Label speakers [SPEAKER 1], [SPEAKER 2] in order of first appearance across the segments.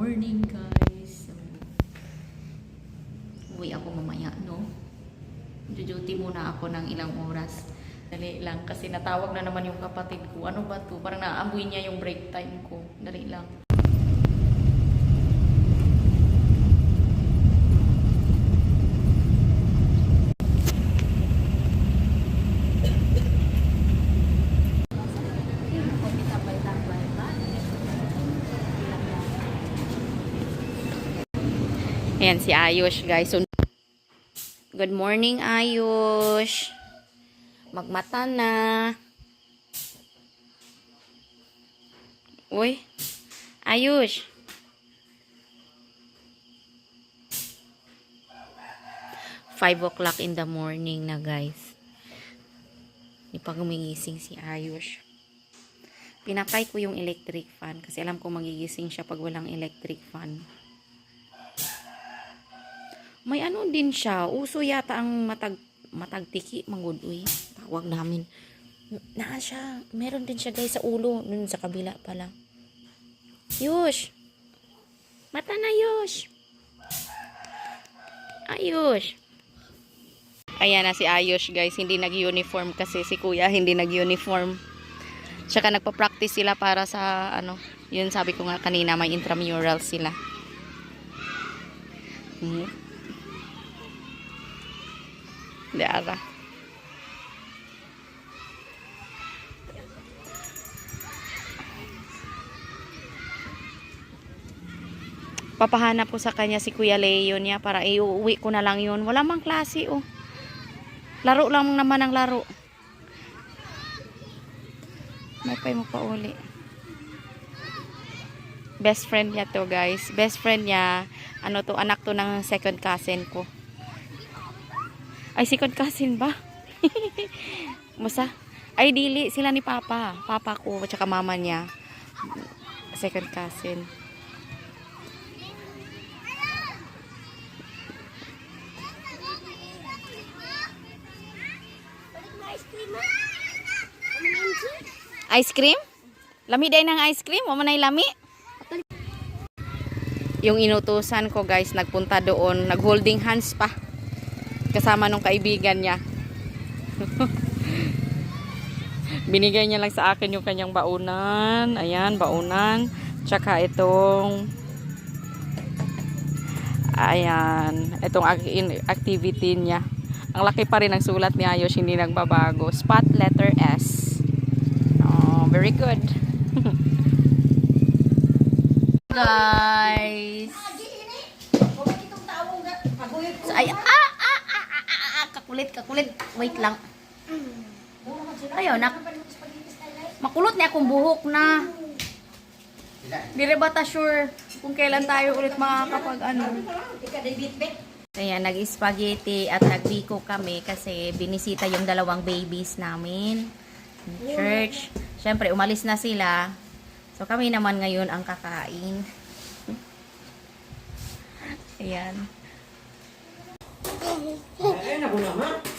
[SPEAKER 1] morning guys. So, uwi ako mamaya, no? Duty muna ako ng ilang oras. Dali lang kasi natawag na naman yung kapatid ko. Ano ba to? Parang naamoy niya yung break time ko. Dali lang. Ayan si Ayush guys. So, good morning Ayush. Magmata na. Uy. Ayush. Five o'clock in the morning na guys. Di pa gumigising si Ayush. Pinatay ko yung electric fan kasi alam ko magigising siya pag walang electric fan. May ano din siya. Uso yata ang matag matagtiki mangudoy. Tawag namin. Naa siya. Meron din siya guys sa ulo. Nun sa kabila pala. Yush. Mata na Yush. Ayush. Ayan na si Ayush guys. Hindi nag-uniform kasi si kuya hindi nag-uniform. Tsaka nagpa-practice sila para sa ano. Yun sabi ko nga kanina may intramural sila. Hmm. De ara. Papahanap ko sa kanya si Kuya Leo niya para iuwi ko na lang yun. Wala mang klase oh. Laro lang naman ang laro. May pay mo pa uli. Best friend niya to guys. Best friend niya, ano to, anak to ng second cousin ko. Ay, second cousin ba? Musa? Ay, dili. Sila ni Papa. Papa ko, at saka mama niya. Second cousin. Ice cream? Lami day ng ice cream? Wala na lami? Yung inutusan ko guys, nagpunta doon. Nag-holding hands pa kasama nung kaibigan niya. Binigay niya lang sa akin yung kanyang baunan. Ayan, baunan. Tsaka itong ayan, itong activity niya. Ang laki pa rin ng sulat ni Ayos, hindi nagbabago. Spot letter S. Oh, very good. Guys. So, ay, ah, ah, ah, ah, ah, kakulit, kakulit. Wait lang. Ayaw, nak. Makulot niya akong buhok na. Di rin bata sure kung kailan tayo ulit makakapag ano. Ayan, nag-spaghetti at nagbiko kami kasi binisita yung dalawang babies namin. Church. Siyempre, umalis na sila. So, kami naman ngayon ang kakain. Ayan.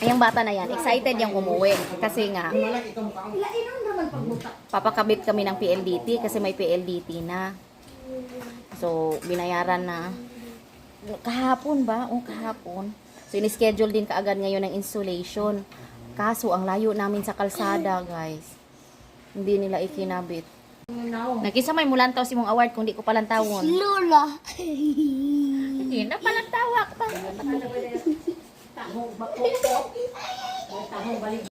[SPEAKER 1] Ay, yung bata na yan, excited yung umuwi. Kasi nga, papakabit kami ng PLDT kasi may PLDT na. So, binayaran na. Kahapon ba? O, kahapon. So, in-schedule din kaagad ngayon ng installation. Kaso, ang layo namin sa kalsada, guys. Hindi nila ikinabit. Nagkisa may mulantaw si mong award kung di ko palantawon.
[SPEAKER 2] Lola.
[SPEAKER 1] Hindi na palantawak pa.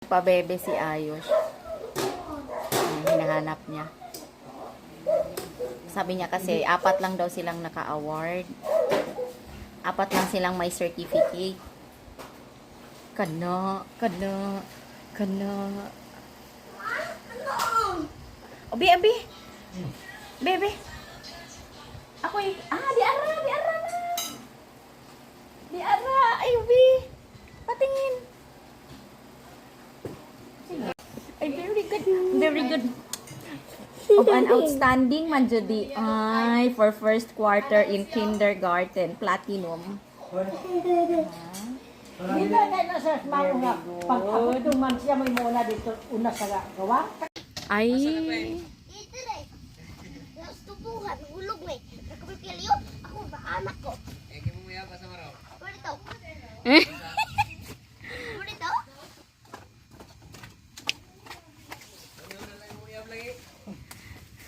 [SPEAKER 1] Pabebe si Ayos. Hinahanap niya. Sabi niya kasi, apat lang daw silang naka-award. Apat lang silang may certificate. Kana, kana, kana. Obi, abi. Bebe. Ako eh. Ah, di ara, di ara na. Di ara. Ay, Obi. Patingin. Ay, very good. Very good. Of an outstanding man judi. Ay, for first quarter in kindergarten. Platinum.
[SPEAKER 3] Hindi na na sa mamo nga. Pag ako tuman siya may muna dito una sa gawa.
[SPEAKER 1] Ay.
[SPEAKER 2] Ito na. Gusto buhat. Hulog na. Nakapit Kilyo, ako ba anak ko? Eh, kimo mo yaba sa maraw.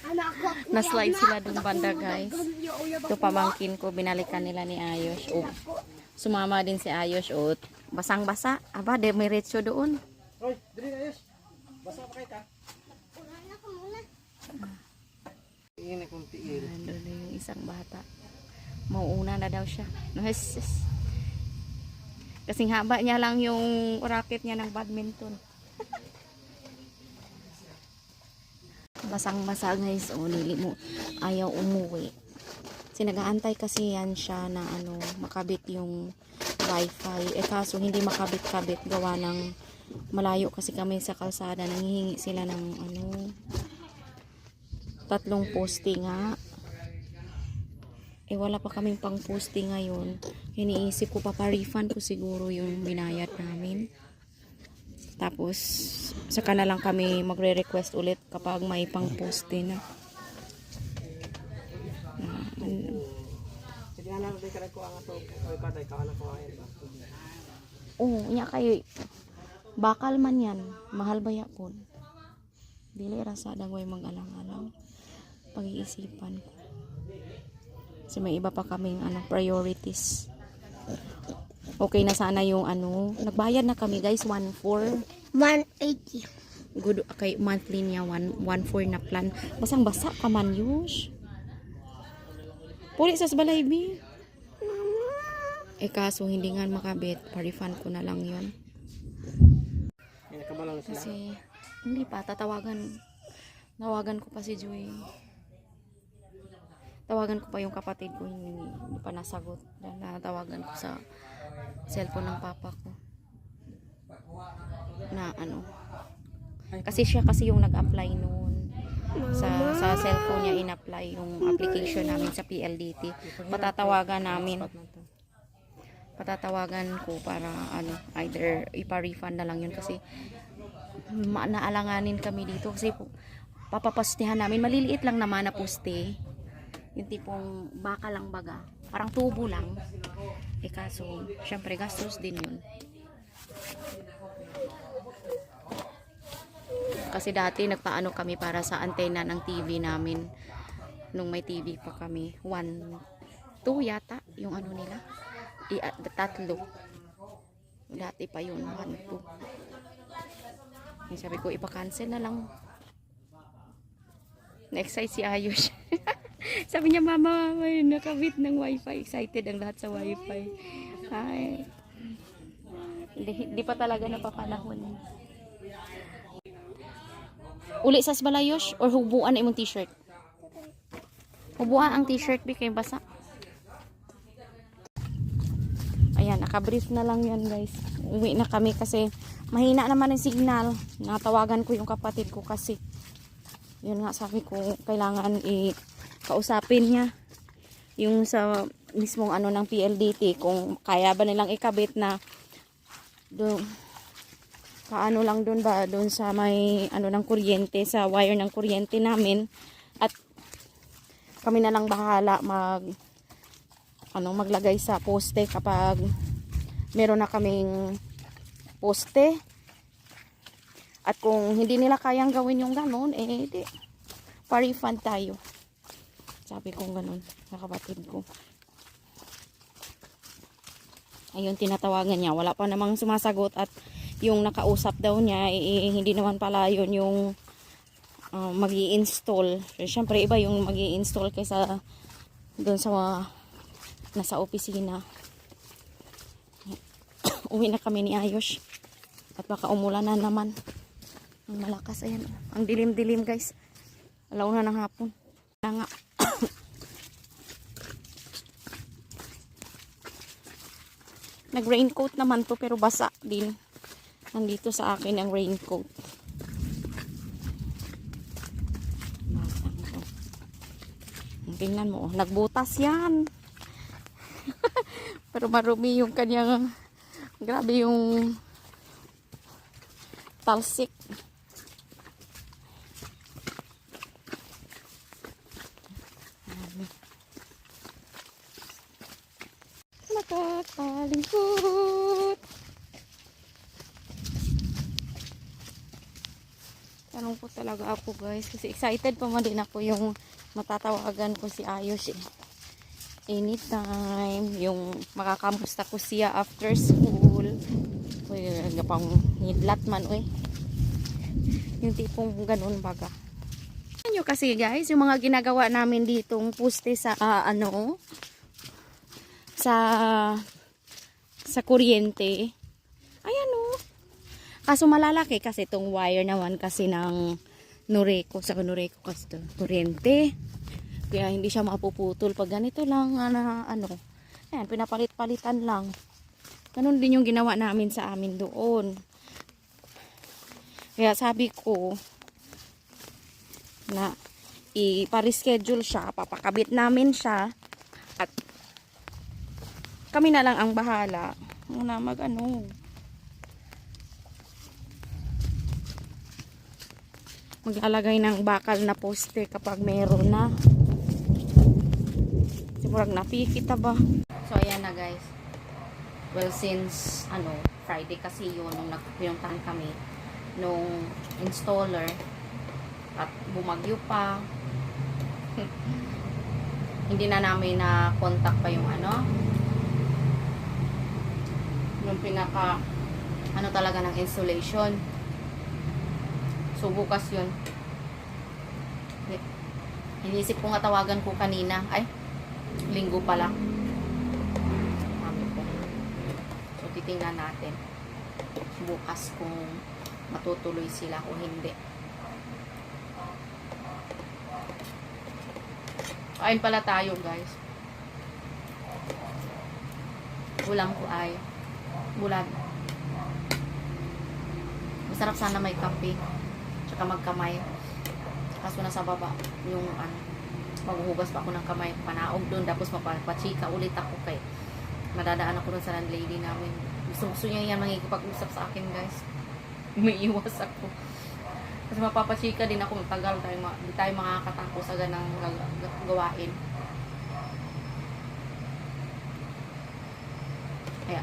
[SPEAKER 2] Anak ko.
[SPEAKER 1] Na-slide sila dun banda guys. Ito pamangkin ko, binalikan nila ni Ayos. O, sumama din si Ayos. O, basang-basa. Aba, demiretso doon.
[SPEAKER 4] Hoy, dili na ayos. Basa pa kay ka. Ingin akong tiil.
[SPEAKER 1] Nandun na yung isang bata. Mauuna na daw siya. No, hes, hes. Kasing haba niya lang yung racket niya ng badminton. Basang-basa guys. O, nili mo. Ayaw umuwi. Sinagaantay kasi yan siya na ano, makabit yung wifi. Eh kaso hindi makabit-kabit gawa ng malayo kasi kami sa kalsada. Nangihingi sila ng ano, tatlong poste nga. Eh wala pa kaming pang poste ngayon. Iniisip ko pa-refund ko siguro yung binayad namin. Tapos saka na lang kami magre-request ulit kapag may pang poste na. Oo, nya kayo. Bakal man yan. Mahal ba yapon? Dili rasa dagway mag-alang-alang. Pag-iisipan ko. Kasi may iba pa kaming ano, priorities. Okay na sana yung ano. Nagbayad na kami guys, 1.4.
[SPEAKER 2] 180.
[SPEAKER 1] Good, okay, monthly niya, 1.4 na plan. Basang basa ka man, Yush. Puli sa balay, B. Eh kaso hindi nga makabit, pa-refund ko na lang yon. Kasi, hindi pa, tatawagan. Tawagan ko pa si Joy. Tawagan ko pa yung kapatid ko, hindi, pa nasagot. Dahil natawagan ko sa cellphone ng papa ko. Na ano. Kasi siya kasi yung nag-apply noon. Sa, sa cellphone niya in-apply yung application namin sa PLDT. Patatawagan namin patatawagan ko para ano either ipa-refund na lang yun kasi naalanganin kami dito kasi po, papapastihan namin maliliit lang naman na poste yung tipong baka lang baga parang tubo lang eh kaso syempre gastos din yun kasi dati nagpaano kami para sa antena ng TV namin nung may TV pa kami one two yata yung ano nila I, at tatlo. Dati pa yun, one, two. Yung sabi ko, ipa-cancel na lang. Na-excite si Ayush. Sabi niya, mama, may nakabit ng wifi. Excited ang lahat sa wifi. Ay. Di, di pa talaga napapanahon. Uli sa balayos or hubuan na imong t-shirt? Hubuan ang t-shirt, bi kay basa. Ayan, nakabrief na lang yan guys. Uwi na kami kasi mahina naman ang signal. Natawagan ko yung kapatid ko kasi yun nga sabi ko kailangan i-kausapin niya. Yung sa mismong ano ng PLDT kung kaya ba nilang ikabit na doon paano lang doon ba doon sa may ano ng kuryente sa wire ng kuryente namin. At kami na lang bahala mag ano maglagay sa poste kapag meron na kaming poste. At kung hindi nila kayang gawin yung ganun eh di pa-refund tayo sabi ko ganun sa kapatid ko ayun tinatawagan niya wala pa namang sumasagot at yung nakausap daw niya eh, hindi naman pala yun yung uh, mag install syempre iba yung mag install kaysa doon sa mga nasa opisina. Uwi na kami ni Ayos. At baka umulan na naman. Ang malakas. Ayan. Ang dilim-dilim guys. Alaw na ng hapon. Kaya nga. Nag-raincoat naman to pero basa din. Nandito sa akin ang raincoat. Basa. Tingnan mo. oh, Nagbutas yan. Pero marumi yung kanyang grabe yung talsik. Tanong po talaga ako guys. Kasi excited pa man din ako yung matatawagan ko si Ayos eh. Anytime. Yung makakamusta ko siya after school. Uy, ano pang hidlat man uy. Yung tipong ganun baga. Nyo kasi guys, yung mga ginagawa namin ditong puste sa ah, ano sa sa kuryente. Kaso malalaki kasi itong wire naman kasi ng Noreco. Sa Noreco kasi ito, kuryente. Kaya hindi siya mapuputol pag ganito lang, ano, ano. Ayan, pinapalit-palitan lang. Ganun din yung ginawa namin sa amin doon. Kaya sabi ko, na i-reschedule siya, papakabit namin siya, at kami na lang ang bahala. Muna mag ano, maglalagay ng bakal na poste kapag meron na. Sigurang napikita ba? So, ayan na guys. Well, since, ano, Friday kasi yun, nung nagpinuntahan kami, nung installer, at bumagyo pa, hindi na namin na contact pa yung ano, yung pinaka, ano talaga ng installation. So, bukas yun. Inisip ko nga tawagan ko kanina. Ay, linggo pala. So, titingnan natin. Bukas kung matutuloy sila o hindi. Kain pala tayo, guys. Ulam ko ay bulan. Masarap sana may kape. Tsaka magkamay. Kaso nasa baba yung ano, maghuhugas pa ako ng kamay. Panaog doon. Tapos mapapachika ulit ako kay madadaan ako doon sa landlady namin. Gusto, gusto niya yan mangikipag-usap sa akin, guys. Umiiwas ako. Kasi mapapachika din ako. Matagal tayo, di tayo makakatapos agad ng gag- gag- gawain. Kaya,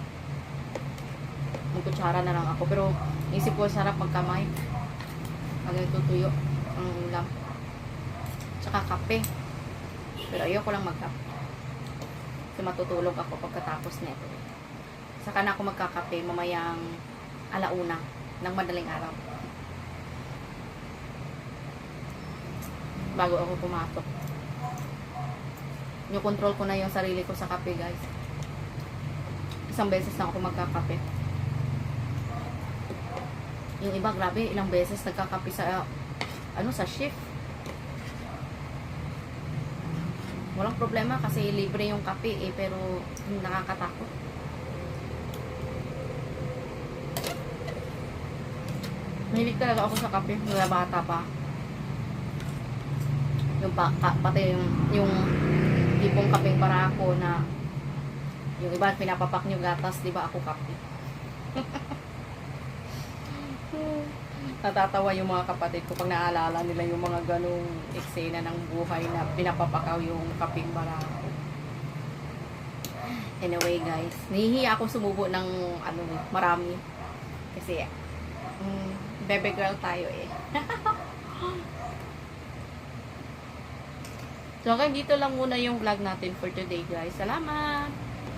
[SPEAKER 1] magkutsara na lang ako. Pero, isip ko sarap magkamay. Pag tutuyo ang ulam. Tsaka kape. Pero ayoko lang magkape. Kasi matutulog ako pagkatapos nito. Saka na ako magkakape mamayang alauna ng madaling araw. Bago ako pumatok. Yung control ko na yung sarili ko sa kape guys. Isang beses lang ako magkakape. Yung iba, grabe, ilang beses nagkakape sa, ano, sa shift. Walang problema kasi libre yung kape eh, pero nakakatakot. Mahilig talaga ako sa kape, mula bata pa. Yung pa, ka, pati yung, yung tipong kapeng barako na yung iba pinapapak nyo gatas, di ba ako kape? Natatawa yung mga kapatid ko pag naalala nila yung mga ganong eksena ng buhay na pinapapakaw yung kaping barako. Anyway guys, nahihiya ako sumubo ng ano, marami. Kasi, mm, bebe girl tayo eh. so, hanggang dito lang muna yung vlog natin for today guys. Salamat!